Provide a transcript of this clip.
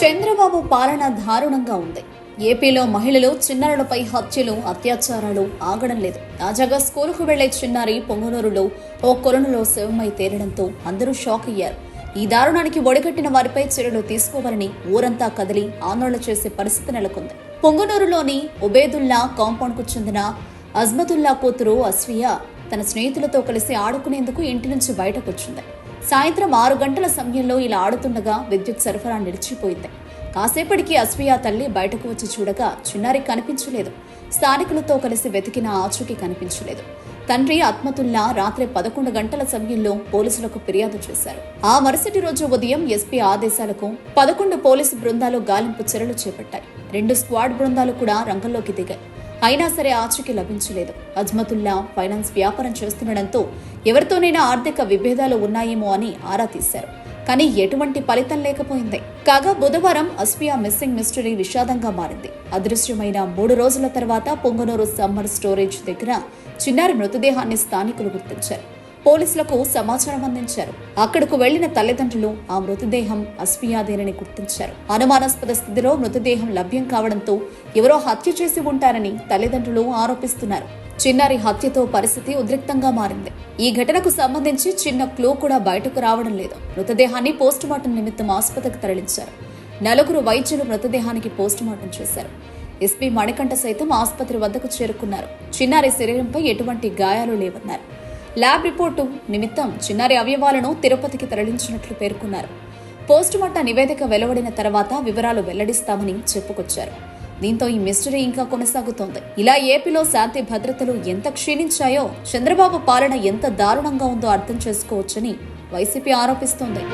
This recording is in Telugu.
చంద్రబాబు పాలన దారుణంగా ఉంది. ఏపీలో మహిళలు చిన్నారులపై హత్యలు అత్యాచారాలు ఆగడం లేదు. తాజాగా స్కూలుకు వెళ్ళే చిన్నారి పొంగనూరులో ఓ కొలనులో శవమై తేలడంతో అందరూ షాక్ అయ్యారు. ఈ దారుణానికి ఒడిగట్టిన వారిపై చర్యలు తీసుకోవాలని ఊరంతా కదిలి ఆందోళన చేసే పరిస్థితి నెలకొంది. పొంగనూరులోని ఉబేదుల్లా కాంపౌండ్కు చెందిన అజ్మతుల్లా కూతురు అస్వియ తన స్నేహితులతో కలిసి ఆడుకునేందుకు ఇంటి నుంచి బయటకు వచ్చింది సాయంత్రం ఆరు గంటల సమయంలో ఇలా ఆడుతుండగా విద్యుత్ సరఫరా నిలిచిపోయింది. కాసేపటికి అస్వియా తల్లి బయటకు వచ్చి చూడగా చిన్నారి కనిపించలేదు. స్థానికులతో కలిసి వెతికిన ఆచూకీ కనిపించలేదు. తండ్రి ఆత్మతుల్లా రాత్రి పదకొండు గంటల సమయంలో పోలీసులకు ఫిర్యాదు చేశారు. ఆ మరుసటి రోజు ఉదయం ఎస్పీ ఆదేశాలకు పదకొండు పోలీసు బృందాలు గాలింపు చర్యలు చేపట్టాయి. రెండు స్క్వాడ్ బృందాలు కూడా రంగంలోకి దిగాయి. అయినా సరే ఆచూకీ లభించలేదు. అజ్మతుల్లా ఫైనాన్స్ వ్యాపారం చేస్తుండటంతో ఎవరితోనైనా ఆర్థిక విభేదాలు ఉన్నాయేమో అని ఆరా తీశారు. కానీ ఎటువంటి ఫలితం లేకపోయింది. కాగా బుధవారం అస్పియా మిస్సింగ్ మిస్టరీ విషాదంగా మారింది. అదృశ్యమైన మూడు రోజుల తర్వాత పొంగనూరు సమ్మర్ స్టోరేజ్ దగ్గర చిన్నారి మృతదేహాన్ని స్థానికులు గుర్తించారు. పోలీసులకు సమాచారం అందించారు. అక్కడకు వెళ్ళిన తల్లిదండ్రులు ఆ మృతదేహం అస్మియాదేనని గుర్తించారు. అనుమానాస్పద స్థితిలో మృతదేహం లభ్యం కావడంతో ఎవరో హత్య చేసి ఉంటారని తల్లిదండ్రులు ఆరోపిస్తున్నారు. చిన్నారి హత్యతో పరిస్థితి ఉద్రిక్తంగా మారింది. ఈ ఘటనకు సంబంధించి చిన్న క్లూ కూడా బయటకు రావడం లేదు. మృతదేహాన్ని పోస్టుమార్టం నిమిత్తం ఆసుపత్రికి తరలించారు. నలుగురు వైద్యులు మృతదేహానికి పోస్టుమార్టం చేశారు. ఎస్పీ మణికంఠ సైతం ఆసుపత్రి వద్దకు చేరుకున్నారు. చిన్నారి శరీరంపై ఎటువంటి గాయాలు లేవన్నారు. ల్యాబ్ రిపోర్టు నిమిత్తం చిన్నారి అవయవాలను తిరుపతికి తరలించినట్లు పేర్కొన్నారు. పోస్టుమార్టం నివేదిక వెలువడిన తర్వాత వివరాలు వెల్లడిస్తామని చెప్పుకొచ్చారు. దీంతో ఈ మిస్టరీ ఇంకా కొనసాగుతోంది. ఇలా ఏపీలో శాంతి భద్రతలు ఎంత క్షీణించాయో చంద్రబాబు పాలన ఎంత దారుణంగా ఉందో అర్థం చేసుకోవచ్చని వైసీపీ ఆరోపిస్తోంది.